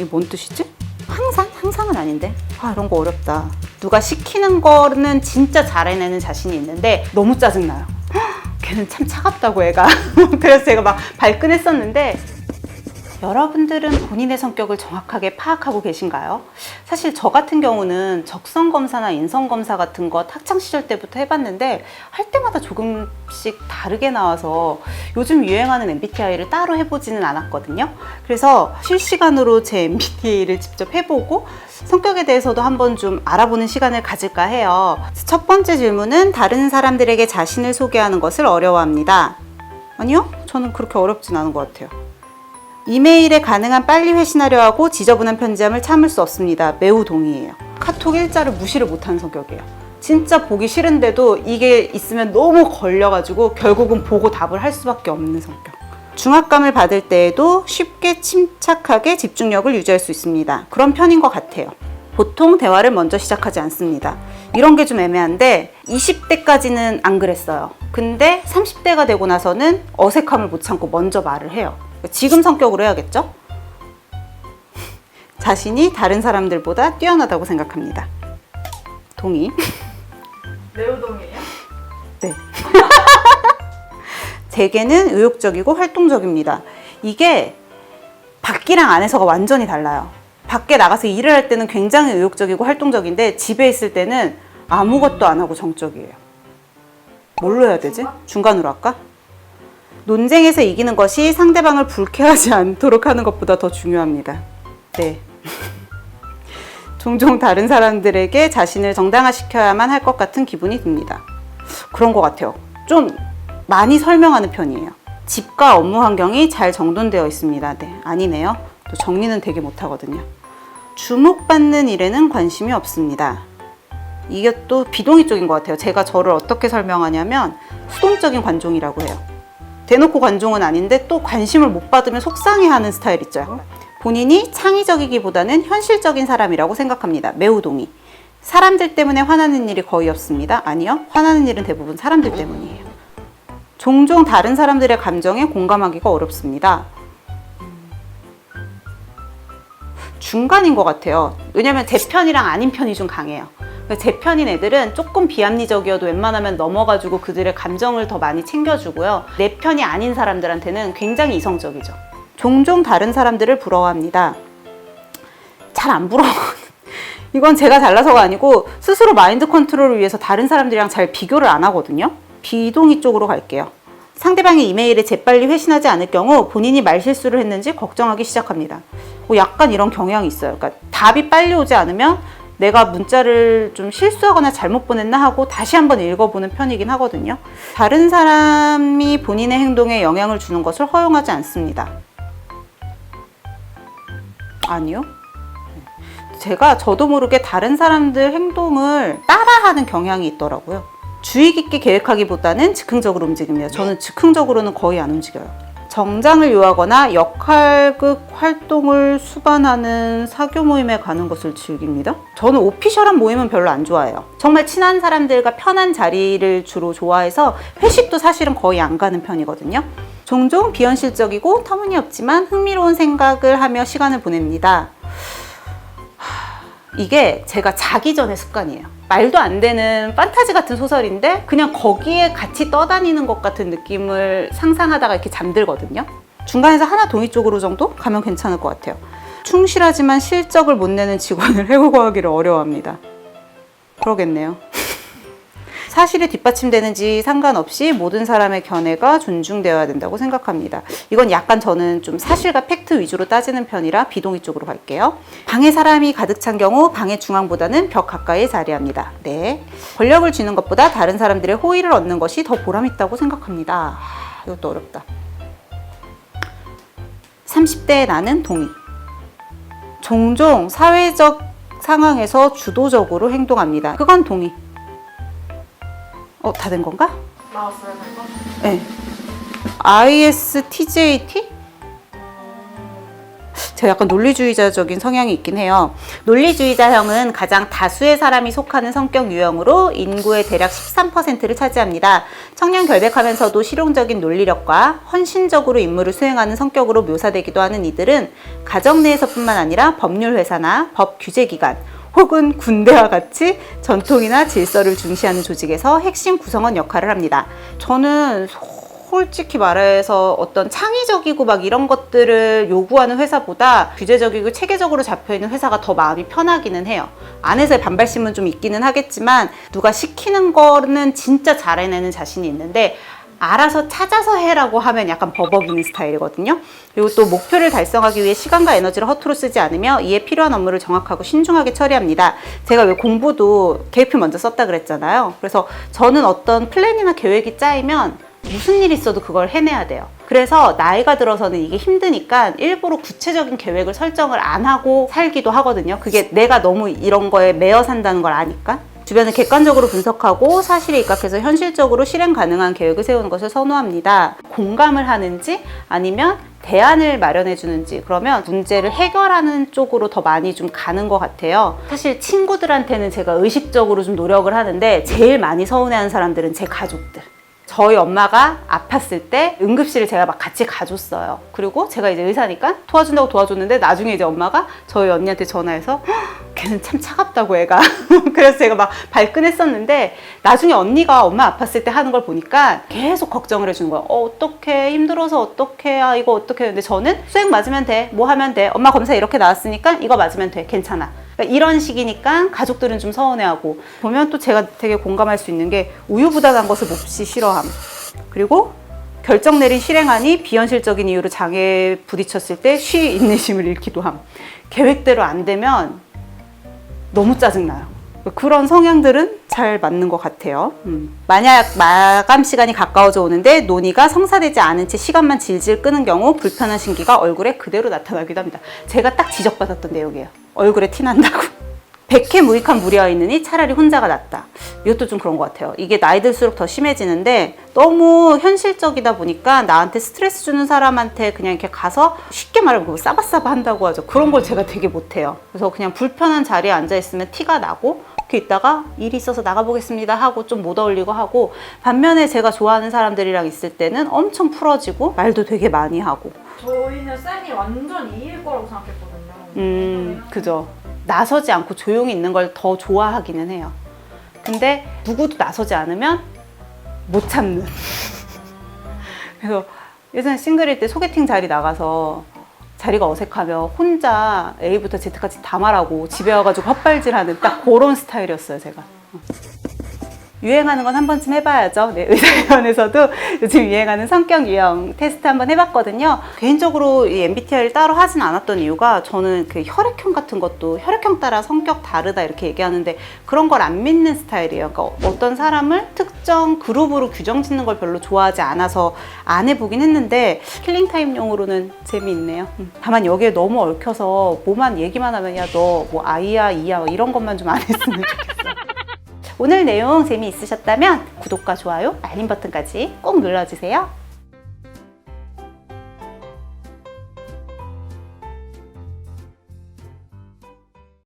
이게 뭔 뜻이지? 항상? 항상은 아닌데. 아, 이런 거 어렵다. 누가 시키는 거는 진짜 잘해내는 자신이 있는데 너무 짜증나요. 헉, 걔는 참 차갑다고 애가. 그래서 제가 막 발끈했었는데 여러분들은 본인의 성격을 정확하게 파악하고 계신가요? 사실 저 같은 경우는 적성 검사나 인성 검사 같은 거 학창 시절 때부터 해봤는데 할 때마다 조금씩 다르게 나와서 요즘 유행하는 MBTI를 따로 해보지는 않았거든요. 그래서 실시간으로 제 MBTI를 직접 해보고 성격에 대해서도 한번 좀 알아보는 시간을 가질까 해요. 첫 번째 질문은 다른 사람들에게 자신을 소개하는 것을 어려워합니다. 아니요, 저는 그렇게 어렵진 않은 것 같아요. 이메일에 가능한 빨리 회신하려 하고 지저분한 편지함을 참을 수 없습니다. 매우 동의해요. 카톡 일자를 무시를 못하는 성격이에요. 진짜 보기 싫은데도 이게 있으면 너무 걸려가지고 결국은 보고 답을 할 수밖에 없는 성격. 중압감을 받을 때에도 쉽게 침착하게 집중력을 유지할 수 있습니다. 그런 편인 것 같아요. 보통 대화를 먼저 시작하지 않습니다. 이런 게 좀 애매한데 20대까지는 안 그랬어요. 근데 30대가 되고 나서는 어색함을 못 참고 먼저 말을 해요. 지금 성격으로 해야겠죠? 자신이 다른 사람들보다 뛰어나다고 생각합니다. 동의. 매우 동의해요? 네. 제게는 의욕적이고 활동적입니다. 이게 밖이랑 안에서가 완전히 달라요. 밖에 나가서 일을 할 때는 굉장히 의욕적이고 활동적인데 집에 있을 때는 아무것도 안 하고 정적이에요. 뭘로 해야 되지? 중간으로 할까? 논쟁에서 이기는 것이 상대방을 불쾌하지 않도록 하는 것보다 더 중요합니다. 네. 종종 다른 사람들에게 자신을 정당화시켜야만 할 것 같은 기분이 듭니다. 그런 것 같아요. 좀 많이 설명하는 편이에요. 집과 업무 환경이 잘 정돈되어 있습니다. 네, 아니네요. 또 정리는 되게 못하거든요. 주목받는 일에는 관심이 없습니다. 이게 또 비동의 쪽인 것 같아요. 제가 저를 어떻게 설명하냐면 수동적인 관종이라고 해요. 대놓고 관종은 아닌데 또 관심을 못 받으면 속상해하는 스타일 있죠. 본인이 창의적이기보다는 현실적인 사람이라고 생각합니다. 매우 동의. 사람들 때문에 화나는 일이 거의 없습니다. 아니요. 화나는 일은 대부분 사람들 때문이에요. 종종 다른 사람들의 감정에 공감하기가 어렵습니다. 중간인 것 같아요. 왜냐면 제 편이랑 아닌 편이 좀 강해요. 제 편인 애들은 조금 비합리적이어도 웬만하면 넘어가지고 그들의 감정을 더 많이 챙겨주고요. 내 편이 아닌 사람들한테는 굉장히 이성적이죠. 종종 다른 사람들을 부러워합니다. 잘 안 부러워. 이건 제가 잘나서가 아니고 스스로 마인드 컨트롤을 위해서 다른 사람들이랑 잘 비교를 안 하거든요. 비동의 쪽으로 갈게요. 상대방의 이메일에 재빨리 회신하지 않을 경우 본인이 말실수를 했는지 걱정하기 시작합니다. 뭐 약간 이런 경향이 있어요. 그러니까 답이 빨리 오지 않으면 내가 문자를 좀 실수하거나 잘못 보냈나 하고 다시 한번 읽어보는 편이긴 하거든요. 다른 사람이 본인의 행동에 영향을 주는 것을 허용하지 않습니다. 아니요. 제가 저도 모르게 다른 사람들 행동을 따라하는 경향이 있더라고요. 주의 깊게 계획하기보다는 즉흥적으로 움직입니다. 저는 즉흥적으로는 거의 안 움직여요. 정장을 요하거나 역할극 활동을 수반하는 사교 모임에 가는 것을 즐깁니다. 저는 오피셜한 모임은 별로 안 좋아해요. 정말 친한 사람들과 편한 자리를 주로 좋아해서 회식도 사실은 거의 안 가는 편이거든요. 종종 비현실적이고 터무니없지만 흥미로운 생각을 하며 시간을 보냅니다. 이게 제가 자기 전의 습관이에요. 말도 안 되는 판타지 같은 소설인데 그냥 거기에 같이 떠다니는 것 같은 느낌을 상상하다가 이렇게 잠들거든요. 중간에서 하나 동의 쪽으로 정도 가면 괜찮을 것 같아요. 충실하지만 실적을 못 내는 직원을 해고하기를 어려워합니다. 그러겠네요. 사실이 뒷받침되는지 상관없이 모든 사람의 견해가 존중되어야 된다고 생각합니다. 이건 약간 저는 좀 사실과 팩트 위주로 따지는 편이라 비동의 쪽으로 갈게요. 방에 사람이 가득 찬 경우 방의 중앙보다는 벽 가까이에 자리합니다. 네. 권력을 쥐는 것보다 다른 사람들의 호의를 얻는 것이 더 보람있다고 생각합니다. 하, 이것도 어렵다. 30대의 나는 동의. 종종 사회적 상황에서 주도적으로 행동합니다. 그건 동의. 어, 다 된 건가? 나왔어요, 이거? 네. ISTJT? 제가 약간 논리주의자적인 성향이 있긴 해요. 논리주의자형은 가장 다수의 사람이 속하는 성격 유형으로 인구의 대략 13%를 차지합니다. 청년 결백하면서도 실용적인 논리력과 헌신적으로 임무를 수행하는 성격으로 묘사되기도 하는 이들은 가정 내에서뿐만 아니라 법률 회사나 법 규제 기관 혹은 군대와 같이 전통이나 질서를 중시하는 조직에서 핵심 구성원 역할을 합니다. 저는 솔직히 말해서 어떤 창의적이고 막 이런 것들을 요구하는 회사보다 규제적이고 체계적으로 잡혀 있는 회사가 더 마음이 편하기는 해요. 안에서의 반발심은 좀 있기는 하겠지만 누가 시키는 거는 진짜 잘 해내는 자신이 있는데 알아서 찾아서 해라고 하면 약간 버벅이는 스타일이거든요. 그리고 또 목표를 달성하기 위해 시간과 에너지를 허투루 쓰지 않으며 이에 필요한 업무를 정확하고 신중하게 처리합니다. 제가 왜 공부도 계획표 먼저 썼다 그랬잖아요. 그래서 저는 어떤 플랜이나 계획이 짜이면 무슨 일 있어도 그걸 해내야 돼요. 그래서 나이가 들어서는 이게 힘드니까 일부러 구체적인 계획을 설정을 안 하고 살기도 하거든요. 그게 내가 너무 이런 거에 매여 산다는 걸 아니까. 주변을 객관적으로 분석하고 사실에 입각해서 현실적으로 실행 가능한 계획을 세우는 것을 선호합니다. 공감을 하는지 아니면 대안을 마련해 주는지 그러면 문제를 해결하는 쪽으로 더 많이 좀 가는 것 같아요. 사실 친구들한테는 제가 의식적으로 좀 노력을 하는데 제일 많이 서운해하는 사람들은 제 가족들. 저희 엄마가 아팠을 때 응급실을 제가 막 같이 가줬어요. 그리고 제가 이제 의사니까 도와준다고 도와줬는데 나중에 이제 엄마가 저희 언니한테 전화해서 "헉, 걔는 참 차갑다고 애가. 그래서 제가 막 발끈했었는데 나중에 언니가 엄마 아팠을 때 하는 걸 보니까 계속 걱정을 해주는 거예요. 어, 어떡해. 힘들어서 어떡해. 아, 이거 어떡해. 근데 저는 수액 맞으면 돼. 뭐 하면 돼. 엄마 검사 이렇게 나왔으니까 이거 맞으면 돼. 괜찮아. 그러니까 이런 식이니까 가족들은 좀 서운해하고 보면 또 제가 되게 공감할 수 있는 게 우유부단한 것을 몹시 싫어함. 그리고 결정 내린 실행안이 비현실적인 이유로 장애에 부딪혔을 때 쉬 인내심을 잃기도 함. 계획대로 안 되면 너무 짜증나요. 그런 성향들은 잘 맞는 것 같아요. 음. 만약 마감 시간이 가까워져 오는데 논의가 성사되지 않은 채 시간만 질질 끄는 경우 불편한 신기가 얼굴에 그대로 나타나기도 합니다. 제가 딱 지적받았던 내용이에요. 얼굴에 티 난다고. 백해 무익한 무리와 있느니 차라리 혼자가 낫다. 이것도 좀 그런 것 같아요. 이게 나이 들수록 더 심해지는데 너무 현실적이다 보니까 나한테 스트레스 주는 사람한테 그냥 이렇게 가서 쉽게 말하면 그거 싸바싸바 한다고 하죠. 그런 걸 제가 되게 못해요. 그래서 그냥 불편한 자리에 앉아 있으면 티가 나고 이렇게 있다가 일이 있어서 나가보겠습니다 하고 좀 못 어울리고 하고 반면에 제가 좋아하는 사람들이랑 있을 때는 엄청 풀어지고 말도 되게 많이 하고 저희는 쌤이 완전 이일 거라고 생각했거든요. 음, 그죠. 나서지 않고 조용히 있는 걸 더 좋아하기는 해요. 근데 누구도 나서지 않으면 못 참는. 그래서 예전에 싱글일 때 소개팅 자리 나가서 자리가 어색하면 혼자 A부터 Z까지 다 말하고 집에 와가지고 헛발질하는 딱 그런 스타일이었어요, 제가. 유행하는 건 한 번쯤 해봐야죠. 네, 의사회원에서도 요즘 유행하는 성격 유형 테스트 한번 해봤거든요. 개인적으로 이 MBTI를 따로 하진 않았던 이유가 저는 그 혈액형 같은 것도 혈액형 따라 성격 다르다 이렇게 얘기하는데 그런 걸 안 믿는 스타일이에요. 그러니까 어떤 사람을 특정 그룹으로 규정 짓는 걸 별로 좋아하지 않아서 안 해보긴 했는데 킬링 타임용으로는 재미있네요. 음. 다만 여기에 너무 얽혀서 뭐만 얘기만 하면 야 너 뭐 아이야 이야 뭐 이런 것만 좀 안 했으면 좋겠어. 오늘 내용 재미있으셨다면 구독과 좋아요, 알림 버튼까지 꼭 눌러주세요.